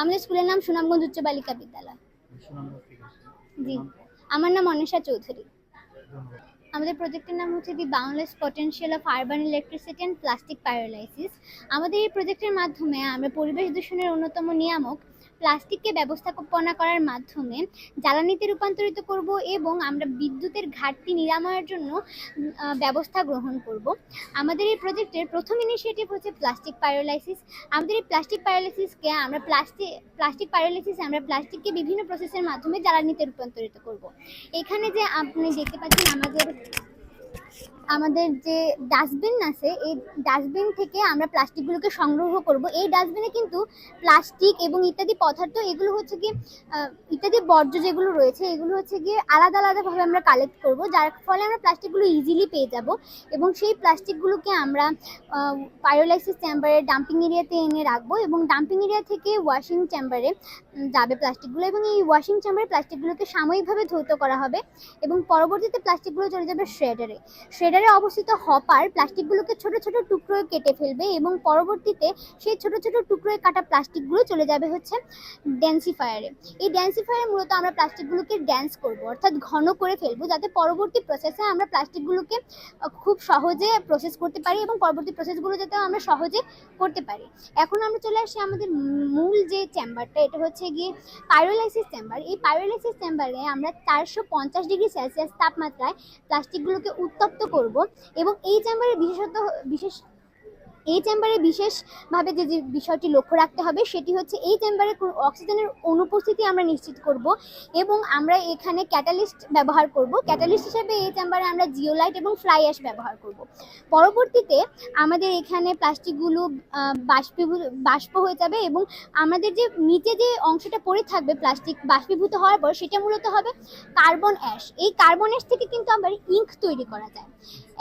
আমাদের স্কুলের নাম সুনামগঞ্জ উচ্চ বালিকা বিদ্যালয়। জি। আমার নাম অনিশা চৌধুরী। আমাদের প্রজেক্টের নাম হচ্ছে the Bangladesh potential of urban electricity and plastic paralysis. আমাদের এই প্রজেক্টের মাধ্যমে আমরা পরিবেশ দূষণের অন্যতম নিয়ামক প্লাস্টিককে ব্যবস্থাপনা করার মাধ্যমে জ্বালানিতে রূপান্তরিত করব এবং আমরা বিদ্যুতের ঘাটতি নিরাময়ের জন্য ব্যবস্থা গ্রহণ করব। আমাদের এই প্রজেক্টের প্রথম ইনিশিয়েটিভ হচ্ছে প্লাস্টিক প্যারালাইসিস আমাদের এই প্লাস্টিক প্যারালাইসিসকে আমরা প্লাস্টিক প্লাস্টিক প্যারালাইসিসে আমরা প্লাস্টিককে বিভিন্ন প্রসেসের মাধ্যমে জ্বালানিতে রূপান্তরিত করব। এখানে যে আপনি দেখতে পাচ্ছেন আমাদের আমাদের যে ডাস্টবিন আছে, এই ডাস্টবিন থেকে আমরা প্লাস্টিকগুলোকে সংগ্রহ করব। এই ডাস্টবিনে কিন্তু প্লাস্টিক এবং ইত্যাদি পদার্থ, এগুলো হচ্ছে কি ইত্যাদি বর্জ্য যেগুলো রয়েছে, এগুলো হচ্ছে গিয়ে আলাদা আলাদাভাবে আমরা কালেক্ট করব, যার ফলে আমরা প্লাস্টিকগুলো ইজিলি পেয়ে যাব এবং সেই প্লাস্টিকগুলোকে আমরা পায়োলাইসিস চেম্বারে ডাম্পিং এরিয়াতে এনে রাখব এবং ডাম্পিং এরিয়া থেকে ওয়াশিং চেম্বারে যাবে প্লাস্টিকগুলো এবং এই ওয়াশিং চেম্বারে প্লাস্টিকগুলোকে সাময়িকভাবে ধৌত করা হবে এবং পরবর্তীতে প্লাস্টিকগুলো চলে যাবে শ্রেডারে শ্রেডারে অবস্থিত হপার প্লাস্টিকগুলোকে ছোট ছোট টুকরোয় কেটে ফেলবে এবং পরবর্তীতে সেই ছোট ছোট টুকরোয় কাটা প্লাস্টিকগুলো চলে যাবে হচ্ছে ড্যান্সিফায়ারে এই ড্যান্সিফায়ারে মূলত আমরা প্লাস্টিকগুলোকে ড্যান্স করব, অর্থাৎ ঘন করে ফেলব যাতে পরবর্তী প্রসেসে আমরা প্লাস্টিকগুলোকে খুব সহজে প্রসেস করতে পারি এবং পরবর্তী প্রসেসগুলো যাতে আমরা সহজে করতে পারি। এখন আমরা চলে আসি আমাদের মূল যে চেম্বারটা এটা হচ্ছে গিয়ে পাইরোলাইসিস চেম্বার এই পাইরোলাইসিস চেম্বারে আমরা চারশো পঞ্চাশ ডিগ্রি সেলসিয়াস তাপমাত্রায় প্লাস্টিকগুলোকে উত্তপ্ত করব এবং এই চেম্বারের বিশেষত বিশেষ এই চেম্বারে বিশেষভাবে যে যে বিষয়টি লক্ষ্য রাখতে হবে সেটি হচ্ছে এই চেম্বারে অক্সিজেনের অনুপস্থিতি আমরা নিশ্চিত করব এবং আমরা এখানে ক্যাটালিস্ট ব্যবহার করব। ক্যাটালিস্ট হিসেবে এই চেম্বারে আমরা জিওলাইট এবং ফ্লাই অ্যাশ ব্যবহার করব। পরবর্তীতে আমাদের এখানে প্লাস্টিকগুলো বাষ্পীভূত বাষ্প হয়ে যাবে এবং আমাদের যে, নিচে যে অংশটা পড়ে থাকবে প্লাস্টিক বাষ্পীভূত হওয়ার পর সেটা মূলত হবে কার্বন অ্যাশ এই কার্বন অ্যাশ থেকে কিন্তু আবার ইঙ্ক তৈরি করা যায়।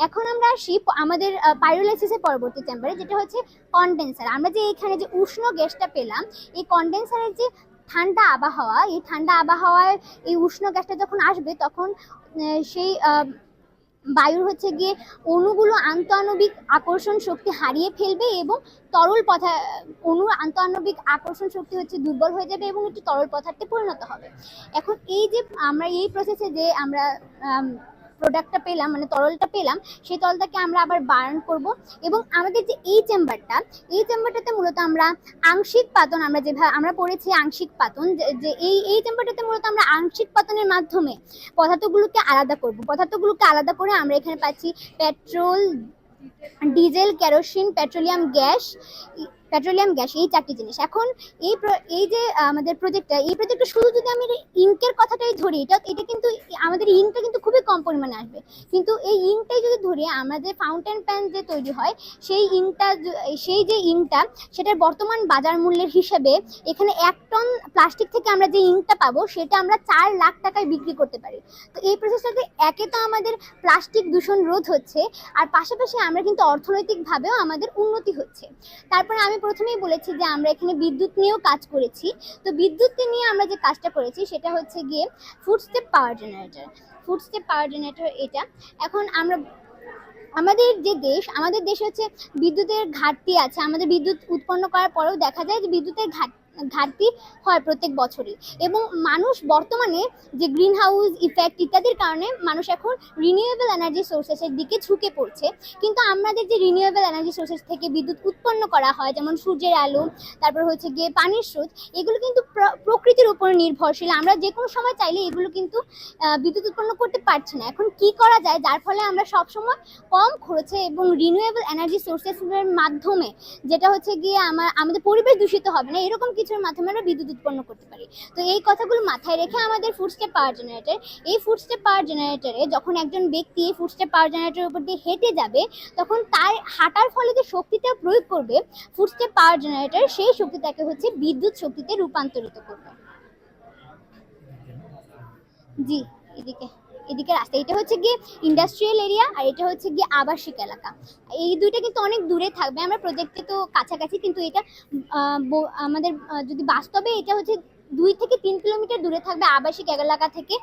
এখন আমরা আসি আমাদের পাইরোলাইসিসের পরবর্তী চেম্বারে যেটা হচ্ছে কনডেন্সার আমরা যে এখানে যে উষ্ণ গ্যাসটা পেলাম, এই কনডেন্সারের যে ঠান্ডা আবহাওয়া, এই ঠান্ডা আবহাওয়ায় এই উষ্ণ গ্যাসটা যখন আসবে, তখন সেই বায়ুর হচ্ছে গিয়ে অণুগুলো আন্তঃআণবিক আকর্ষণ শক্তি হারিয়ে ফেলবে এবং তরল পথা অণুর আন্তঃআণবিক আকর্ষণ শক্তি হচ্ছে দুর্বল হয়ে যাবে এবং একটি তরল পদার্থে পরিণত হবে। এখন এই যে আমরা এই প্রসেসে যে আমরা প্রোডাক্টটা পেলাম মানে তরলটা পেলাম, সেই তরলটাকে আমরা আবার বার্ন করব। এবং আমাদের যে এই চেম্বারটা এই চেম্বারটাতে মূলত আমরা আংশিক পাতন আমরা যেভাবে আমরা পড়েছি আংশিক পাতন, যে- এই এই চেম্বারটাতে মূলত আমরা আংশিক পাতনের মাধ্যমে পদার্থগুলোকে আলাদা করব। পদার্থগুলোকে আলাদা করে আমরা এখানে পাচ্ছি petrol, diesel, kerosene, petroleum gas petroleum, gas এই চারটি জিনিস। এখন এই এই যে আমাদের প্রজেক্টটা এই প্রজেক্টটা শুধু যদি আমি ইঙ্কের কথাটাই ধরি, এটা এটা কিন্তু, আমাদের ইঙ্কটা কিন্তু খুবই কম পরিমাণে আসবে। কিন্তু এই ইঙ্কটাই যদি ধরি আমাদের ফাউন্টেন প্যান যে তৈরি হয়, সেই ইঙ্কটা সেই যে ইঙ্কটা, সেটার বর্তমান বাজার মূল্যের হিসেবে এখানে এক টন প্লাস্টিক থেকে আমরা যে ইঙ্কটা পাবো, সেটা আমরা চার লাখ টাকায় বিক্রি করতে পারি। তো এই প্রসেসটাতে একে তো আমাদের প্লাস্টিক দূষণ রোধ হচ্ছে, আর পাশাপাশি আমরা কিন্তু অর্থনৈতিকভাবেও আমাদের উন্নতি হচ্ছে। তারপরে আমি প্রথমেই বলেছি যে আমরা এখানে বিদ্যুৎ নিয়েও কাজ করেছি। তো বিদ্যুৎ নিয়ে আমরা যে কাজটা করেছি সেটা হচ্ছে গিয়ে footstep power generator footstep power generator এটা। এখন আমরা, আমাদের যে দেশ, আমাদের দেশে হচ্ছে বিদ্যুতের ঘাটতি আছে। আমাদের বিদ্যুৎ উৎপন্ন করার পরেও দেখা যায় যে বিদ্যুতের ঘাট ঘাটতি হয় প্রত্যেক বছরই। এবং মানুষ বর্তমানে যে গ্রিন হাউস ইফেক্ট ইত্যাদির কারণে মানুষ এখন রিনিউয়েবল এনার্জি সোর্সেসের দিকে ঝুঁকে পড়ছে। কিন্তু আমাদের যে রিনিউয়েবল এনার্জি সোর্সেস থেকে বিদ্যুৎ উৎপন্ন করা হয়, যেমন সূর্যের আলো, তারপর হচ্ছে গিয়ে পানির স্রোত, এগুলো কিন্তু প্র- প্রকৃতির উপর নির্ভরশীল। আমরা যে কোনো সময় চাইলে এগুলো কিন্তু বিদ্যুৎ উৎপন্ন করতে পারছি না। এখন কি করা যায়? যার ফলে আমরা সবসময় কম খরচে এবং রিনিউয়েবল এনার্জি সোর্সেসের মাধ্যমে, যেটা হচ্ছে গিয়ে আমার আমাদের পরিবেশ দূষিত হবে না, এরকম কিছুর মাধ্যমে আমরা বিদ্যুৎ উৎপন্ন করতে পারি। তো এই কথাগুলো মাথায় রেখে আমাদের ফুড স্টেপ পাওয়ার জেনারেটর এই ফুড স্টেপ পাওয়ার জেনারেটরে যখন একজন ব্যক্তি এই ফুড স্টেপ পাওয়ার জেনারেটরের উপর দিয়ে হেঁটে যাবে, তখন তার হাঁটার ফলে যে শক্তিটা প্রয়োগ করবে ফুড স্টেপ পাওয়ার জেনারেটর সেই শক্তিটাকে হচ্ছে বিদ্যুৎ শক্তিতে রূপান্তরিত করবে। জি, এদিকে। এদিকে রাস্তা। এটা হচ্ছে গিয়ে ইন্ডাস্ট্রিয়াল এরিয়া আর এটা হচ্ছে গিয়ে আবাসিক এলাকা। এই দুইটা কিন্তু অনেক দূরে থাকবে। আমরা প্রজেক্টে তো কাছাকাছি, কিন্তু এটা আমাদের যদি বাস্তবে এটা হচ্ছে দুই থেকে তিন কিলোমিটার দূরে থাকবে আবাসিক এলাকা থেকে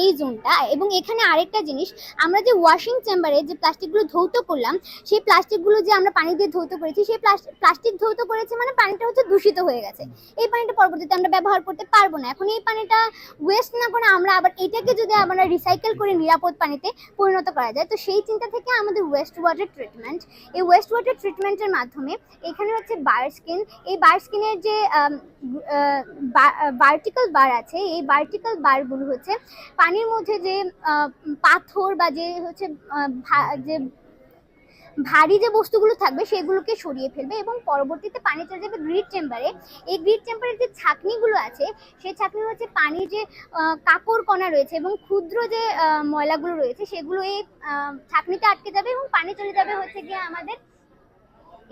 এই জোনটা। এবং এখানে আরেকটা জিনিস, আমরা যে ওয়াশিং চেম্বারে যে প্লাস্টিকগুলো ধৌত করলাম, সেই প্লাস্টিকগুলো যে আমরা পানি দিয়ে ধৌত করেছি, সেই প্লাস্টিক ধৌত করেছে মানে পানিটা হচ্ছে দূষিত হয়ে গেছে। এই পানিটা পরবর্তীতে আমরা ব্যবহার করতে পারব না। এখন এই পানিটা ওয়েস্ট না করে আমরা আবার এটাকে যদি আমরা রিসাইকেল করে নিরাপদ পানিতে পরিণত করা যায়, তো সেই চিন্তা থেকে আমাদের ওয়েস্ট ওয়াটার ট্রিটমেন্ট এই ওয়েস্ট ওয়াটার ট্রিটমেন্টের মাধ্যমে এখানে হচ্ছে বার স্কিন এই বার স্কিনের যে ভার্টিক্যাল বার আছে, এই ভার্টিক্যাল বারগুলো হচ্ছে পানির মধ্যে যে পাথর বা যে হচ্ছে যে ভারী যে বস্তুগুলো থাকবে সেগুলোকে সরিয়ে ফেলবে এবং পরবর্তীতে পানি চলে যাবে গ্রিড চেম্বারে এই গ্রিড চেম্বারের যে ছাকনিগুলো আছে, সেই ছাকনি হচ্ছে পানির যে কাকড় কণা রয়েছে এবং ক্ষুদ্র যে ময়লাগুলো রয়েছে, সেগুলো এই ছাকনিতে আটকে যাবে এবং পানি চলে যাবে হচ্ছে গিয়ে আমাদের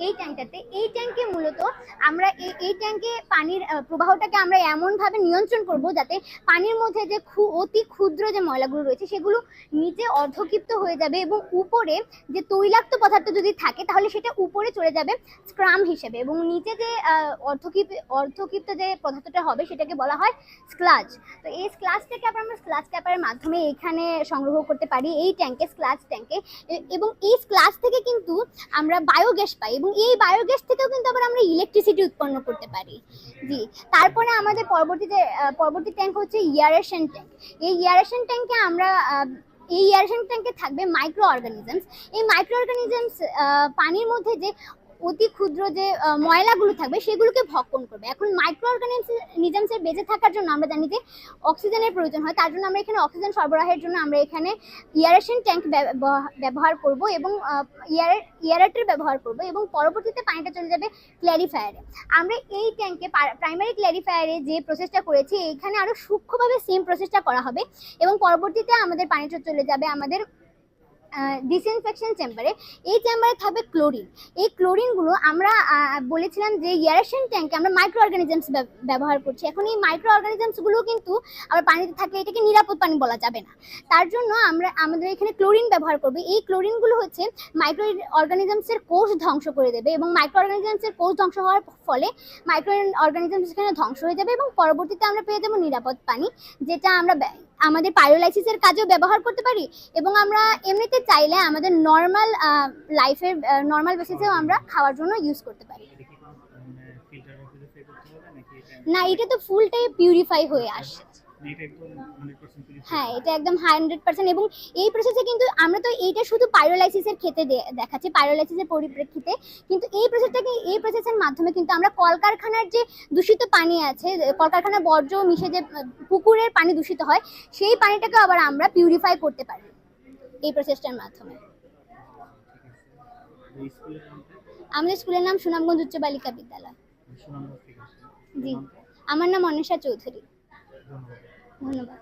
এই ট্যাঙ্কটাতে এই ট্যাঙ্কে মূলত আমরা এই এই ট্যাঙ্কে পানির প্রবাহটাকে আমরা এমনভাবে নিয়ন্ত্রণ করব যাতে পানির মধ্যে যে খু- অতি ক্ষুদ্র যে ময়লাগুলো রয়েছে সেগুলো নিচে অর্ধক্ষিপ্ত হয়ে যাবে এবং উপরে যে তৈলাক্ত পদার্থ যদি থাকে তাহলে সেটা উপরে চলে যাবে স্ক্রাম হিসেবে এবং নিচে যে আহ, অর্ধক্ষিপ্ত যে পদার্থটা হবে সেটাকে বলা হয় স্ক্লাজ তো এই স্ক্লাজটাকে আবার আমরা স্ক্লাজ ক্যাপারের মাধ্যমে এখানে সংগ্রহ করতে পারি এই ট্যাঙ্কে স্ক্লাজ ট্যাঙ্কে। এবং এই স্ক্লাজ থেকে কিন্তু আমরা বায়োগ্যাস পাই এবং এই বায়োগ্যাস থেকেও কিন্তু আবার আমরা ইলেকট্রিসিটি উৎপন্ন করতে পারি। জি, তারপরে আমাদের পরবর্তীতে পরবর্তী ট্যাঙ্ক হচ্ছে ইয়ারেশন ট্যাঙ্ক এই ইয়ারেশন ট্যাঙ্কে আমরা এই ইয়ারেশন ট্যাঙ্কে থাকবে মাইক্রো অর্গানিজমস এই মাইক্রো অর্গানিজমস পানির মধ্যে যে অতি ক্ষুদ্র যে ময়লাগুলো থাকবে, সেগুলোকে ভক্ষণ করবে। এখন মাইক্রো অর্গানিজমসের বেঁচে থাকার জন্য আমরা জানি যে অক্সিজেনের প্রয়োজন হয়। তার জন্য আমরা এখানে অক্সিজেন সরবরাহের জন্য আমরা এখানে ইয়ারেশন ট্যাঙ্ক ব্যবহার করব এবং ইয়ার ইয়ারেটের ব্যবহার করব এবং পরবর্তীতে পানিটা চলে যাবে ক্ল্যারিফায়ারে আমরা এই ট্যাঙ্কে প্রাইমারি ক্ল্যারিফায়ারে যে প্রসেসটা করেছি, এখানে আরও সূক্ষ্মভাবে সেম প্রসেসটা করা হবে এবং পরবর্তীতে আমাদের পানিটা চলে যাবে আমাদের ডিসইনফেকশন চেম্বারে এই চেম্বারে থাকবে ক্লোরিন এই ক্লোরিনগুলো আমরা বলেছিলাম যে ইয়ারেশন ট্যাঙ্কে আমরা মাইক্রো অর্গানিজমস ব্যবহার করছি। এখন এই মাইক্রো অর্গানিজমসগুলো কিন্তু আবার পানিতে থাকলে এটাকে নিরাপদ পানি বলা যাবে না। তার জন্য আমরা, আমাদের এখানে ক্লোরিন ব্যবহার করব। এই ক্লোরিনগুলো হচ্ছে মাইক্রো অর্গানিজমসের কোষ ধ্বংস করে দেবে এবং মাইক্রো অর্গানিজমসের কোষ ধ্বংস হওয়ার ফলে মাইক্রো অর্গানিজমস এখানে ধ্বংস হয়ে যাবে এবং পরবর্তীতে আমরা পেয়ে যাব নিরাপদ পানি, যেটা আমরা আমাদের পায়োলাইসিসের কাজেও ব্যবহার করতে পারি? এবং আমরা এমনিতে চাইলে আমাদের নর্মাল লাইফের নর্মাল বেসিসেও আমরা খাওয়ার জন্য ইউজ করতে পারি। মানে না এটা তো ফুলটাই পিউরিফাই হয়ে আসে। মানে এটা একদম হান্ড্রেড হ্যাঁ এটা একদম হান্ড্রেড পার্সেন্ট এবং এই প্রসেসে কিন্তু আমরা তো এইটা শুধু পাইরোলাইসিসের ক্ষেত্রে দেখাচ্ছি পাইরোলাইসিসের পরিপ্রেক্ষিতে। কিন্তু এই প্রসেসটাকে এই প্রসেসের মাধ্যমে কিন্তু আমরা কলকারখানার যে দূষিত পানি আছে কলকারখানার বর্জ্য মিশে যে পুকুরের পানি দূষিত হয় সেই পানিটাকে আবার আমরা পিউরিফাই করতে পারি এই প্রসেসটার মাধ্যমে। আমাদের স্কুলের নাম সুনামগঞ্জ উচ্চ বালিকা বিদ্যালয়। জি। আমার নাম অনিশা চৌধুরী। ধন্যবাদ